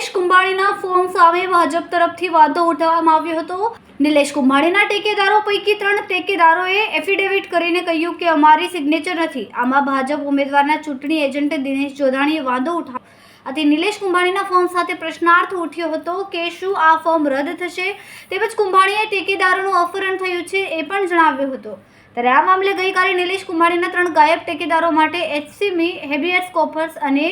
Nilesh કુંભાણીના form સામે ભાજપ તરફથી વાંધો ઉઠાવવામાં આવ્યો હતો. નિલેશ કુંભાણીના ટેકેદારો પૈકી ત્રણ ટેકેદારોએ એફિડેવિટ કરીને કહ્યું કે અમારી સિગ્નેચર નથી. આમાં ભાજપ ઉમેદવારના ચૂંટણી એજન્ટ દિનેશ જોધાણીએ વાંધો ઉઠાવ્યો આથી નિલેશ કુંભાણીના ફોર્મ સાથે પ્રશ્નાર્થ ઉઠ્યો હતો કે શું આ ફોર્મ રદ થશે? તેમજ કુંભાણીએ ટેકેદારોનું અપહરણ થયું છે એ પણ જણાવ્યું હતું. ત્યારે આ મામલે ગઈકાલે નિલેશ કુંભાણીના ત્રણ ગાયબ ટેકેદારો માટે એચસીમી હેબિયસ કોપર્સ અને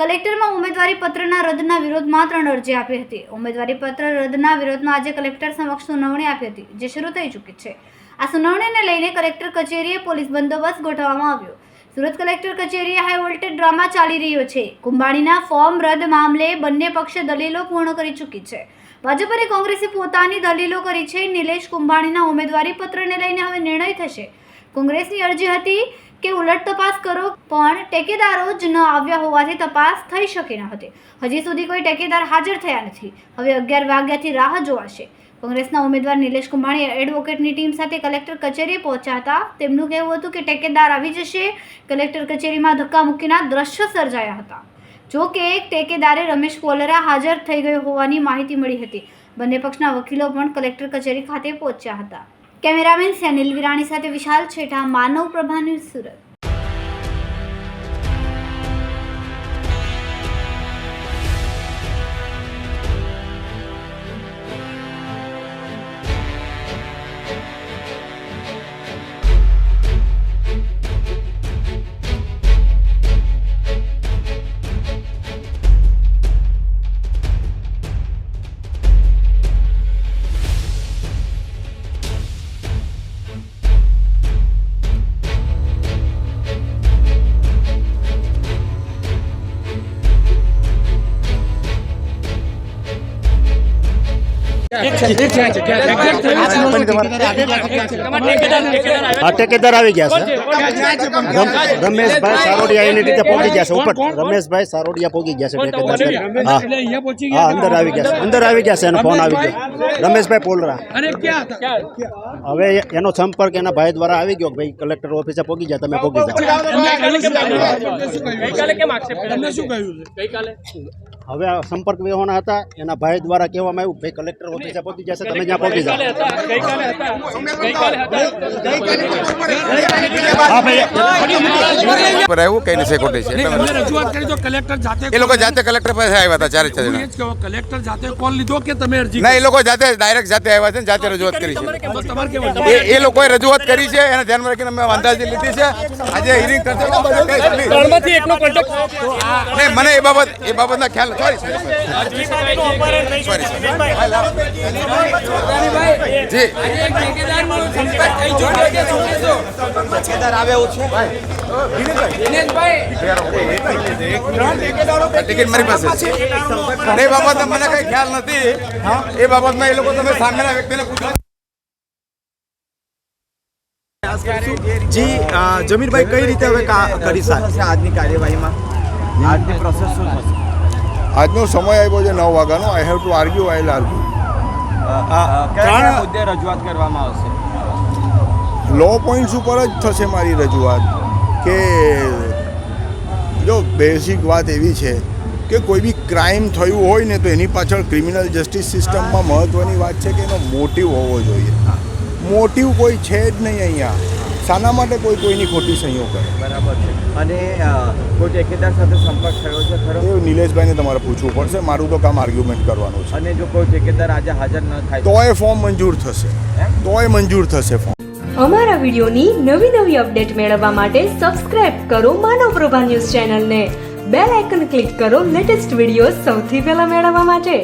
કલેક્ટરમાં ઉમેદવારી પત્રના રદના વિરોધમાં ત્રણ અરજી આપી હતી. ઉમેદવારી પત્ર રદના વિરોધમાં આજે કલેક્ટર સમક્ષ સુનાવણી આપી હતી, જે શરૂ થઈ ચૂકી છે. આ સુનાવણીને લઈને કલેક્ટર કચેરીએ પોલીસ બંદોબસ્ત ગોઠવવામાં આવ્યો. સુરત કલેક્ટર કચેરીએ હાઈ વોલ્ટેજ ડ્રામા ચાલી રહ્યો છે. કુંભાણીના ફોર્મ રદ મામલે બંને પક્ષે દલીલો પૂર્ણ કરી ચૂકી છે. ભાજપ અને કોંગ્રેસે પોતાની દલીલો કરી છે. નિલેશ કુંભાણીના ઉમેદવારી પત્રને લઈને હવે નિર્ણય થશે. કોંગ્રેસની અરજી હતી કે ઉલટ તપાસ કરો, પણ ટેકેદારો જ ન આવ્યા હોવાથી તપાસ થઈ શકી ન હતી. હજી સુધી કોઈ ટેકેદાર હાજર થયા નથી. હવે અગિયાર વાગ્યાથી રાહ જોવાશે. કોંગ્રેસના ઉમેદવાર નિલેશ કુંભાણી એડવોકેટની ટીમ સાથે કલેક્ટર કચેરીએ પહોંચ્યા હતા. તેમનું કહેવું હતું કે ટેકેદાર આવી જશે. કલેક્ટર કચેરીમાં ધક્કા મૂકીના દ્રશ્ય સર્જાયા હતા. જો કે એક ટેકેદારે રમેશ કોલરા હાજર થઈ ગયો હોવાની માહિતી મળી હતી. બંને પક્ષના વકીલો પણ કલેક્ટર કચેરી ખાતે પહોંચ્યા હતા. કેમેરામેન સેનિલ વિરાણી સાથે વિશાલ છેઠા માનવ પ્રભા ન્યૂઝ સુરત. હા ટેકેદાર આવી ગયા છે? રમેશભાઈ સારોડિયા એની રીતે પહોંચી ગયા છે. ઉપર રમેશભાઈ સારોડિયા પહોંચી ગયા છે ટેકેદાર હા. હા અંદર આવી ગયા છે. અંદર આવી ગયા છે. એનો ફોન આવી ગયો. રમેશભાઈ. પોલરા. હવે એનો સંપર્ક એના ભાઈ દ્વારા આવી ગયો ભાઈ કલેક્ટર ઓફિસે પહોંચી ગયા તમે પહોંચી જાઓ. ગઈકાલે કેમ આક્ષેપ તમને શું કહ્યું? છે ગઈકાલે હવે આ સંપર્ક વિહોણા હતા એના ભાઈ દ્વારા કહેવામાં આવ્યું ભાઈ કલેક્ટર ઓફિસે પહોંચી જશે તમે જ્યાં પહોંચી જાઓ. એ લોકો જાતે કલેક્ટર પાસે આવ્યા હતા ચારે ચાર કલેક્ટર જાતે કોલ લીધો કે તમે અરજી ના એ લોકો જાતે ડાયરેક્ટ જાતે આવ્યા છે ને જાતે રજૂઆત કરી છે. બસ તમારે કેવું એ લોકોએ રજૂઆત કરી છે એને ધ્યાનમાં રાખીને અમે અંદાજે લીધી છે. આજે હિરિંગ કરશે મને એ બાબત એ બાબતના ખ્યાલ ટિકિટ મારી પાસે એ બાબતમાં મને કઈ ખ્યાલ નથી. એ બાબતમાં એ લોકો તમે સામેના વ્યક્તિને પૂછો. જી જમીરભાઈ કઈ રીતે હવે કરી શકશે આજની કાર્યવાહીમાં? આજની પ્રોસેસ શું થશે? આજનો સમય આવ્યો છે નવ વાગ્યાનો. I have to argue I will argue મુદ્દે રજૂઆત કરવામાં આવશે? લો પોઈન્ટ્સ ઉપર જ થશે મારી રજૂઆત. કે જો બેઝિક વાત એવી છે કે કોઈ બી ક્રાઇમ થયું હોય ને તો એની પાછળ ક્રિમિનલ જસ્ટિસ સિસ્ટમમાં મહત્ત્વની વાત છે કે એનો મોટિવ હોવો જોઈએ. મોટિવ કોઈ છે જ નહીં અહીંયા. શાના માટે કોઈ કોઈની ખોટી સહીઓ કરે. બરાબર છે. અને કોઈ ઠેકેદાર સાથે સંપર્ક થયો છે ખરો? એ નિલેશભાઈને તમારે પૂછવું પડશે. મારું તો કામ આર્ગ્યુમેન્ટ કરવાનું છે. અને જો કોઈ ઠેકેદાર આજે હાજર ન થાય તોય ફોર્મ મંજૂર થશે. તોય મંજૂર થશે ફોર્મ અમારા વિડીયોની નવી નવી અપડેટ મેળવવા માટે સબસ્ક્રાઇબ કરો માનવ પ્રભા ન્યૂઝ ચેનલને. બેલ આઇકન ક્લિક કરો લેટેસ્ટ વીડિયો સૌથી પહેલા મેળવવા માટે.